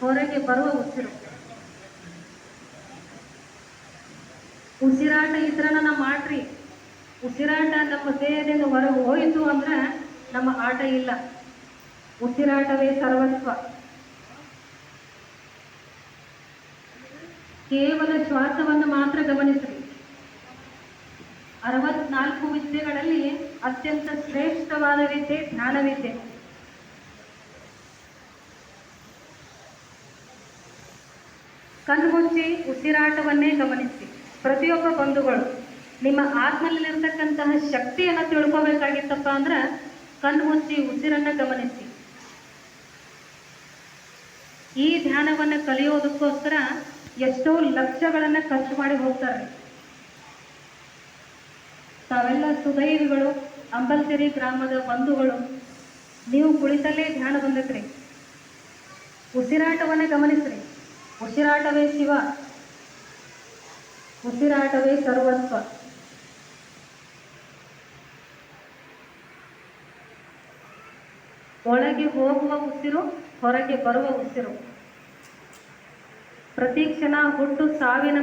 ಹೊರಗೆ ಬರುವ ಉಸಿರು ಉಸಿರಾಟ ಇದ್ರನ ನಾವು ಮಾಡ್ರಿ. ಉಸಿರಾಟ ನಮ್ಮ ದೇಹದಿಂದ ಹೊರಗೆ ಹೋಯಿತು ಅಂದ್ರೆ ನಮ್ಮ ಆಟ ಇಲ್ಲ. ಉಸಿರಾಟವೇ ಸರ್ವಸ್ವ. ಕೇವಲ ಶ್ವಾಸವನ್ನು ಮಾತ್ರ ಗಮನಿಸ್ರಿ. ಅರವತ್ನಾಲ್ಕು ವಿದ್ಯೆಗಳಲ್ಲಿ ಅತ್ಯಂತ ಶ್ರೇಷ್ಠವಾದ ವಿದ್ಯೆ ಧ್ಯಾನ ವಿದ್ಯೆ ಕಣ್ಮುಚ್ಚಿ ಉಸಿರಾಟವನ್ನೇ ಗಮನಿಸಿ. ಪ್ರತಿಯೊಬ್ಬ ಬಂಧುಗಳು, ನಿಮ್ಮ ಆತ್ಮಲ್ಲಿರ್ತಕ್ಕಂತಹ ಶಕ್ತಿಯನ್ನು ತಿಳ್ಕೊಬೇಕಾಗಿತ್ತಪ್ಪ ಅಂದ್ರೆ ಕಣ್ಮುಚ್ಚಿ ಉಸಿರನ್ನ ಗಮನಿಸಿ. ಈ ಧ್ಯಾನವನ್ನು ಕಲಿಯೋದಕ್ಕೋಸ್ಕರ ಎಷ್ಟೋ ಲಕ್ಷಗಳನ್ನ ಖರ್ಚು ಮಾಡಿ ಹೋಗ್ತಾರೆ ತಾವೆಲ್ಲ ಸುದೈವಿಗಳು ಅಂಬಲ್ಕೆರೆ ಗ್ರಾಮದ ಬಂಧುಗಳು, ನೀವು ಕುಳಿತಲ್ಲೇ ಧ್ಯಾನ ಬಂದಿದ್ರಿ. ಉಸಿರಾಟವನ್ನ ಗಮನಿಸ್ರಿ. ಉಸಿರಾಟವೇ ಶಿವ. ಉಸಿರಾಟವೇ ಸರ್ವಸ್ವ. ಒಳಗೆ ಹೋಗುವ ಉಸಿರು ಹೊರಗೆ ಬರುವ ಉಸಿರು. ಪ್ರತಿ ಕ್ಷಣ ಹುಟ್ಟು ಸಾವಿನ